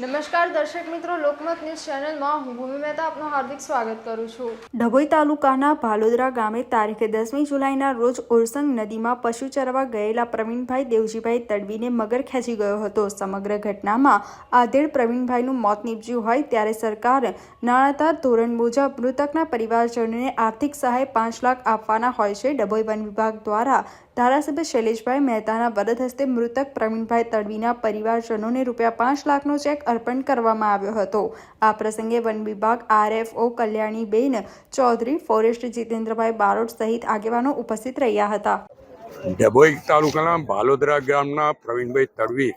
નમસ્કાર દર્શક મિત્રો, લોકમત ન્યૂઝ ચેનલમાં હું ભૂમિ મહેતા આપનું હાર્દિક સ્વાગત કરું છું. ડભોઈ તાલુકાના ભાલોદરા ગામે તારીખે દસમી જુલાઈના રોજ ઓરસંગ નદીમાં પશુ ચરવા ગયેલા પ્રવીણભાઈ દેવજીભાઈ તડવીને મગર ખેંચી ગયો હતો. સમગ્ર ઘટનામાં આધેડ પ્રવીણભાઈનું મોત નીપજ્યું હોય ત્યારે સરકાર નાણાતાર ધોરણ મુજબ મૃતકના પરિવારજનોને આર્થિક સહાય પાંચ લાખ આપવાના હોય છે. ડભોઈ વન વિભાગ દ્વારા ધારાસભ્ય શૈલેષભાઈ મહેતાના વરદ હસ્તે મૃતક પ્રવીણભાઈ તડવીના પરિવારજનોને રૂપિયા પાંચ લાખનો ચેક અર્પણ કરવામાં આવ્યો હતો. આ પ્રસંગે વન વિભાગ, આરએફઓ કલ્યાણીબેન ચૌધરી, ફોરેસ્ટ જીતેન્દ્રભાઈ બારોટ સહિત આગેવાનો ઉપસ્થિત રહ્યા હતા. ડભોઈ તાલુકાના ભાલોદરા ગામના પ્રવીણભાઈ તડવી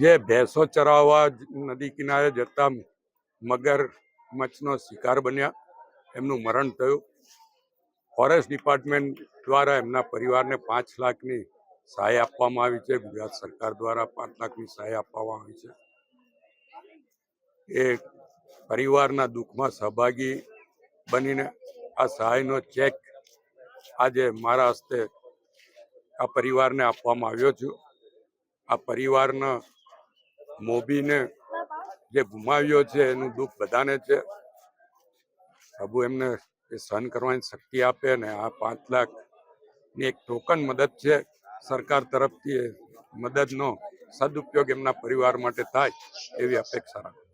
જે ભેંસો ચરાવવા નદી કિનારે જતા મગર મચ્છનો શિકાર બન્યા. એમનું મરણ થયું. ફોરેસ્ટ ડિપાર્ટમેન્ટ દ્વારા એમના પરિવારને પાંચ લાખની સહાય આપવામાં આવી છે. ગુજરાત સરકાર દ્વારા પાંચ લાખની સહાય આપવામાં આવી છે. એ પરિવારના દુઃખમાં સહભાગી બનીને આ સહાયનો ચેક આજે મારા હસ્તે આ પરિવારને આપવામાં આવ્યો છું. આ પરિવારના મોભીને જે ગુમાવ્યો છે એનું દુઃખ બધાને છે. પ્રભુ એમને એ સહન કરવાની શક્તિ આપે અને આ પાંચ લાખની એક ટોકન મદદ છે. સરકાર તરફથી મદદનો સદુપયોગ એમના પરિવાર માટે થાય એવી અપેક્ષા રાખું